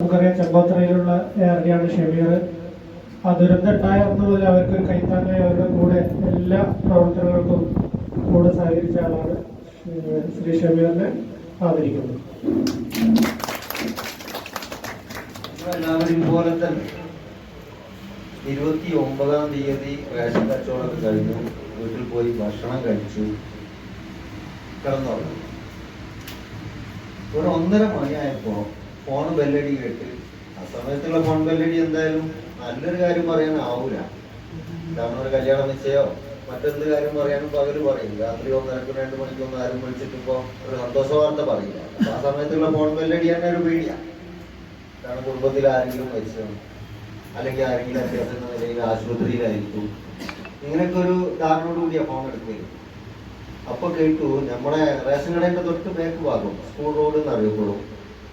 നമുക്കറിയാം ചെമ്പോത്തറയിലുള്ള ഏറിയാണ് ഷമീർ. ആ ദുരന്തം ഉണ്ടായ അന്ന് മുതൽ അവർക്ക് കൈത്താങ്ങായി അവരുടെ കൂടെ എല്ലാ പ്രവർത്തനങ്ങൾക്കും കൂടെ സഹകരിച്ച ആളാണ് ശ്രീ- ഷമീറിനെ ആദരിക്കുന്നു. എല്ലാവരും പോലെ തന്നെ ഇരുപത്തി ഒമ്പതാം തീയതി റേഷൻ കച്ചവടം കഴിഞ്ഞു വീട്ടിൽ പോയി ഭക്ഷണം കഴിച്ചു കിടന്നുറങ്ങി. ഒരു ഒന്നര മണിയായപ്പോ ഫോൺ ബെല്ലടി കേട്ട്. ആ സമയത്തുള്ള ഫോൺ ബെല്ലടി എന്തായാലും നല്ലൊരു കാര്യം പറയാനാവൂല കാരണം ഒരു കല്യാണ നിശ്ചയോ മറ്റെന്ത് കാര്യം പറയാനും പകൽ പറയും രാത്രി ഒന്നരക്കും രണ്ട് മണിക്കൊന്നും ആരും വിളിച്ചിട്ടിപ്പോ ഒരു സന്തോഷ വാർത്ത പറയില്ല. ആ സമയത്തുള്ള ഫോൺ ബെല്ലടി തന്നെ ഒരു പേടിയാ. കാരണം കുടുംബത്തിൽ ആരെങ്കിലും മരിച്ചു അല്ലെങ്കിൽ ആരെങ്കിലും അത്യാവശ്യം നിലയിൽ ആശുപത്രിയിലായിരിക്കും. ഇങ്ങനെയൊക്കെ ഒരു ധാരണയോട് കൂടിയാ ഫോൺ എടുക്കുന്നത് അപ്പൊ കേട്ടു നമ്മുടെ റേഷൻ കടയുടെ തൊട്ട് ബാക്ക് ഭാഗം സ്കൂൾ റോഡ് എന്ന് അറിയപ്പെടും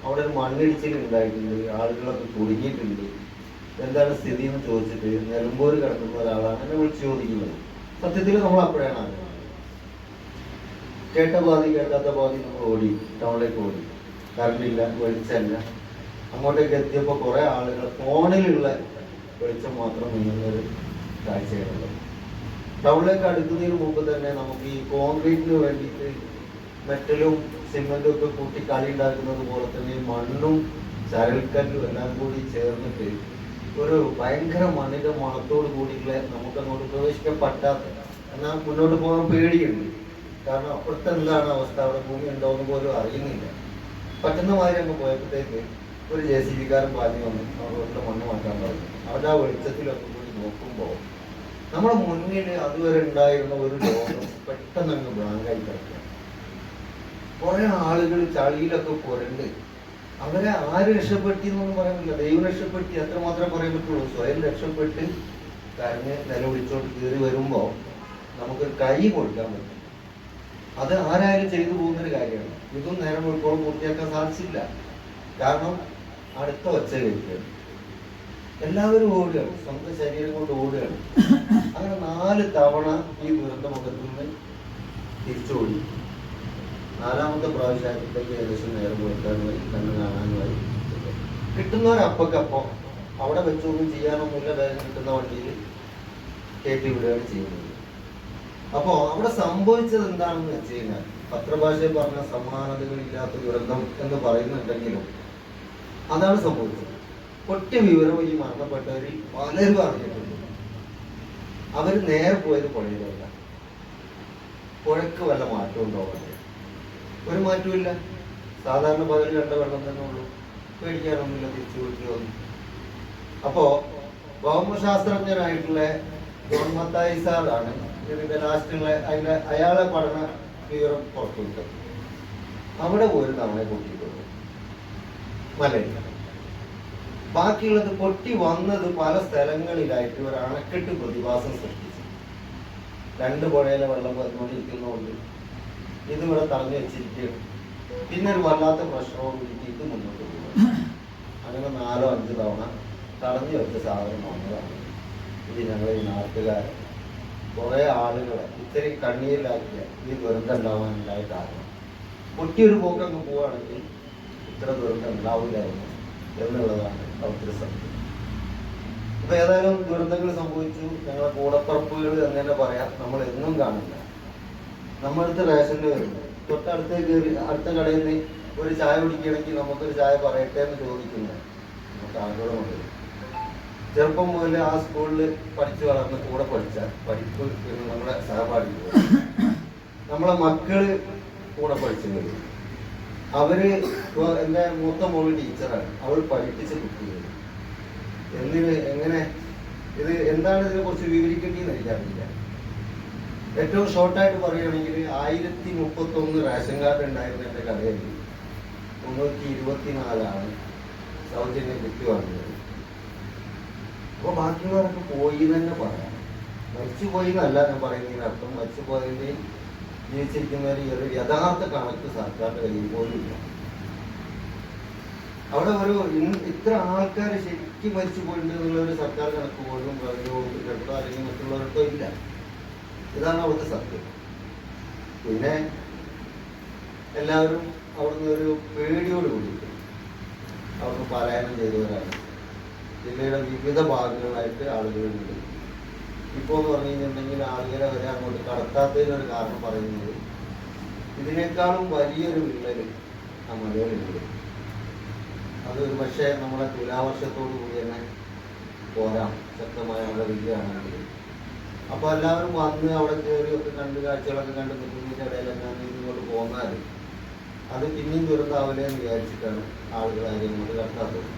അവിടെ ഒരു മണ്ണിടിച്ചിൽ ഉണ്ടായിട്ടുണ്ട് ആളുകളൊക്കെ കുടുങ്ങിയിട്ടുണ്ട്. എന്താണ് സ്ഥിതി എന്ന് ചോദിച്ചിട്ട് നിലമ്പൂർ കിടക്കുന്ന ഒരാളാണ് എന്നെ വിളിച്ചു ചോദിക്കുന്നത്. സത്യത്തിൽ നമ്മൾ അപ്പോഴാണ് അറിയുന്നത് കേട്ട പാതി കേൾക്കാത്ത പാതി നമ്മൾ ഓടി ടൗണിലേക്ക് ഓടി. കറണ്ടില്ല വെളിച്ചമില്ല അങ്ങോട്ടേക്ക് എത്തിയപ്പോൾ കുറെ ആളുകൾ ഫോണിലുള്ള വെളിച്ചം മാത്രം നീങ്ങുന്നൊരു കാഴ്ചയാണുള്ളത്. ടൗണിലേക്ക് അടുക്കുന്നതിന് മുമ്പ് തന്നെ നമുക്ക് ഈ കോൺക്രീറ്റിന് വേണ്ടിയിട്ട് മെറ്റലും സിമെന്റും ഒക്കെ കൂട്ടി കളി ഉണ്ടാക്കുന്നത് പോലെ തന്നെ മണ്ണും ചരൽക്കല്ലും എല്ലാം കൂടി ചേർന്നിട്ട് ഒരു ഭയങ്കര മണ്ണിന്റെ മണത്തോട് കൂടിയിട്ടുള്ള നമുക്ക് അങ്ങോട്ട് പ്രവേശിക്കാൻ പറ്റാത്ത എന്നാൽ മുന്നോട്ട് പോകാൻ പേടിയുണ്ട്. കാരണം അപ്പുറത്തെ എന്താണ് അവസ്ഥ? അവിടെ ഭൂമി ഉണ്ടോ എന്ന് പോലും അറിയുന്നില്ല. പറ്റുന്ന മാതിരി അങ്ങ് പോയപ്പോഴത്തേക്ക് ഒരു ജെ സി ബിക്കാരൻ പാഞ്ഞു വന്നു അവരുടെ മണ്ണ് മാറ്റാൻ പറഞ്ഞു. അവിടെ ആ വെളിച്ചത്തിലൊക്കെ കൂടി നോക്കുമ്പോൾ നമ്മുടെ മുന്നിൽ അതുവരെ ഉണ്ടായിരുന്ന ഒരു ലോകം പെട്ടെന്ന് അങ്ങ് ബ്ലാങ്കായി കിടക്കുക കുറെ ആളുകൾ ചളിയിലൊക്കെ പുരണ്ട് അവരെ ആര് രക്ഷപ്പെടുത്തി എന്നൊന്നും പറയാൻ പറ്റില്ല. ദൈവം രക്ഷപ്പെടുത്തി അത്ര മാത്രമേ പറയാൻ പറ്റുള്ളൂ. സ്വയം രക്ഷപ്പെട്ട് കരഞ്ഞ് നിലവിളിച്ചോട്ട് കയറി വരുമ്പോ നമുക്ക് കൈ കൊടുക്കാൻ പറ്റും. അത് ആരായാലും ചെയ്തു പോകുന്നൊരു കാര്യമാണ്. ഇതും നേരം ഉൾക്കോളം പൂർത്തിയാക്കാൻ സാധിച്ചില്ല. കാരണം അടുത്ത ഒച്ച കഴിക്കുകയാണ് എല്ലാവരും ഓടുകയാണ്. സ്വന്തം ശരീരം കൊണ്ട് ഓടുകയാണ്. അങ്ങനെ നാല് തവണ ഈ ദുരന്തമുഖത്ത് നിന്ന് തിരിച്ചോടി. നാലാമത്തെ പ്രാവശ്യത്തേക്ക് ഏകദേശം നേരം കൊടുക്കാനുമായി കണ്ണ് കാണാനുമായി കിട്ടുന്നവരപ്പക്കപ്പോ അവിടെ വെച്ചൊന്നും ചെയ്യാനൊന്നുമില്ല. വേഗം കിട്ടുന്ന വണ്ടിയിൽ കയറ്റി വിടുകയാണ് ചെയ്യുന്നത്. അപ്പോ അവിടെ സംഭവിച്ചത് എന്താണെന്ന് വെച്ച് കഴിഞ്ഞാൽ പത്രഭാഷയിൽ പറഞ്ഞ സമാനതകളില്ലാത്ത ദുരന്തം എന്ന് പറയുന്നുണ്ടെങ്കിലും അതാണ് സംഭവിച്ചത്. ഒറ്റ വിവരം ഈ മരണപ്പെട്ടവരിൽ പലരും അറിഞ്ഞിട്ടുണ്ട് അവർ നേരെ പോയത് പുഴയിലല്ല. പുഴക്ക് വല്ല മാറ്റം ഉണ്ടോ അവിടെ? ഒരു മാറ്റമില്ല സാധാരണ പകൽ കണ്ട വെള്ളം തന്നെ ഉള്ളൂ. പേടിക്കാനൊന്നുമില്ല തിരിച്ചു വന്നു. അപ്പോ ഭൗമശാസ്ത്രജ്ഞനായിട്ടുള്ള ജോൺ മത്തായി സാറാണ് വിവിധ രാഷ്ട്രങ്ങളെ അതിന്റെ അയാളെ പഠന വിവരം പുറത്തുവിട്ടത്. അവിടെ ഒരു തവണ പൊട്ടിയിട്ടുള്ളൂ മലയില്ല ബാക്കിയുള്ളത് പൊട്ടി വന്നത് പല സ്ഥലങ്ങളിലായിട്ട് ഒരു അണക്കെട്ട് പ്രതിഭാസം സൃഷ്ടിച്ചു. രണ്ട് പുഴയിലെ വെള്ളം വന്നുകൊണ്ടിരിക്കുന്നതുകൊണ്ട് ഇത് ഇവിടെ തടഞ്ഞു വെച്ചിരിക്കുകയാണ്. പിന്നെ ഒരു വല്ലാത്ത പ്രശ്നവും ഇത് മുന്നോട്ട് പോകും അങ്ങനെ നാലോ അഞ്ച് തവണ തടഞ്ഞു വെച്ച സാധനം വന്നതാണ്. ഇത് ഞങ്ങൾ ഈ നാട്ടുകാർ കുറെ ആളുകളെ ഇത്രയും കണ്ണീരിലാക്കിയ ഈ ദുരന്തം ഉണ്ടാവാനുണ്ടായ കാരണം പൊട്ടിയൊരു പോക്കങ്ങ് പോവുകയാണെങ്കിൽ ഇത്ര ദുരന്തം ഉണ്ടാവില്ലായിരുന്നു എന്നുള്ളതാണ് അവിടുത്തെ സത്യം. ഇപ്പൊ ഏതായാലും ദുരന്തങ്ങൾ സംഭവിച്ചു. ഞങ്ങളെ കൂടപ്പുറപ്പുകൾ എന്ന് തന്നെ പറയാം. നമ്മൾ എന്നും കാണില്ല. നമ്മളടുത്ത് റേഷൻ വരുന്നത് തൊട്ടടുത്ത് കയറി അടുത്ത കടയിൽ നിന്ന് ഒരു ചായ കുടിക്കുകയാണെങ്കിൽ നമുക്കൊരു ചായ പറയട്ടെ എന്ന് ചോദിക്കുന്നത് നമുക്ക് ആഗ്രഹമുണ്ട്. ചെറുപ്പം മുതൽ ആ സ്കൂളിൽ പഠിച്ചു വളർന്ന് കൂടെ പഠിച്ച പഠിപ്പ് നമ്മുടെ സഹപാഠി നമ്മളെ മക്കൾ കൂടെ പഠിച്ചു വരും അവർ എന്റെ മൂത്ത മോൾ ടീച്ചറാണ്. അവൾ പഠിപ്പിച്ച കുട്ടികൾ എന്നിവ എങ്ങനെ ഇത് എന്താണ് ഇതിനെ കുറിച്ച് വിവരിക്കേണ്ടതെന്ന് എനിക്കറിയില്ല. ഏറ്റവും ഷോർട്ടായിട്ട് പറയുകയാണെങ്കിൽ ആയിരത്തി മുപ്പത്തി ഒന്ന് റേഷൻ കാർഡ് ഉണ്ടായിരുന്ന എന്റെ കടയിൽ മുന്നൂറ്റി ഇരുപത്തിനാലാണ് സൗജന്യ കിറ്റ് വാങ്ങിയത്. അപ്പൊ ബാക്കിയുള്ളവരൊക്കെ പോയി തന്നെ പറയാം. മരിച്ചു പോയി എന്നല്ല ഞാൻ പറയുന്നതിന് അർത്ഥം. മരിച്ചു പോയതിന്റെയും ജീവിച്ചിരിക്കുന്നവർ ഒരു യഥാർത്ഥ കണക്ക് സർക്കാരിന്റെ കയ്യിൽ പോലും ഇല്ല. അവിടെ ഒരു ഇത്ര ആൾക്കാർ ശരിക്കും മരിച്ചു പോയിട്ടുണ്ട് എന്നുള്ള ഒരു സർക്കാർ കണക്ക് പോലും റവന്യൂ വകുപ്പിലെടുത്തോ അല്ലെങ്കിൽ മറ്റുള്ളവർക്കോ ഇല്ല. ഇതാണ് അവിടുത്തെ സത്യം. പിന്നെ എല്ലാവരും അവിടുന്ന് ഒരു പേടിയോട് കൂടി അവിടുന്ന് പലായനം ചെയ്തവരാണ്. ജില്ലയുടെ വിവിധ ഭാഗങ്ങളിലായിട്ട് ആളുകളുണ്ട്. ഇപ്പോൾ എന്ന് പറഞ്ഞു കഴിഞ്ഞിട്ടുണ്ടെങ്കിൽ ആളുകളെ വരെ അങ്ങോട്ട് കടത്താത്തതിനൊരു കാരണം പറയുന്നത് ഇതിനേക്കാളും വലിയൊരു വിള്ളൽ ആ മലയാളികളുണ്ട് അത് ഒരു പക്ഷേ നമ്മളെ തുലാവർഷത്തോടു കൂടി തന്നെ പോരാം. ശക്തമായ മഴ വരികയാണെങ്കിൽ അപ്പോൾ എല്ലാവരും വന്ന് അവിടെ കയറി ഒക്കെ കണ്ട് കാഴ്ചകളൊക്കെ കണ്ട് നിൽക്കുന്നതിന്റെ ഇടയിലൊക്കെ ഇങ്ങോട്ട് പോന്നാൽ അത് പിന്നെയും ദുരന്താവില്ലേ വിചാരിച്ചിട്ടാണ് ആളുകൾ അതിനെ ഇങ്ങോട്ട് കടത്താത്തത്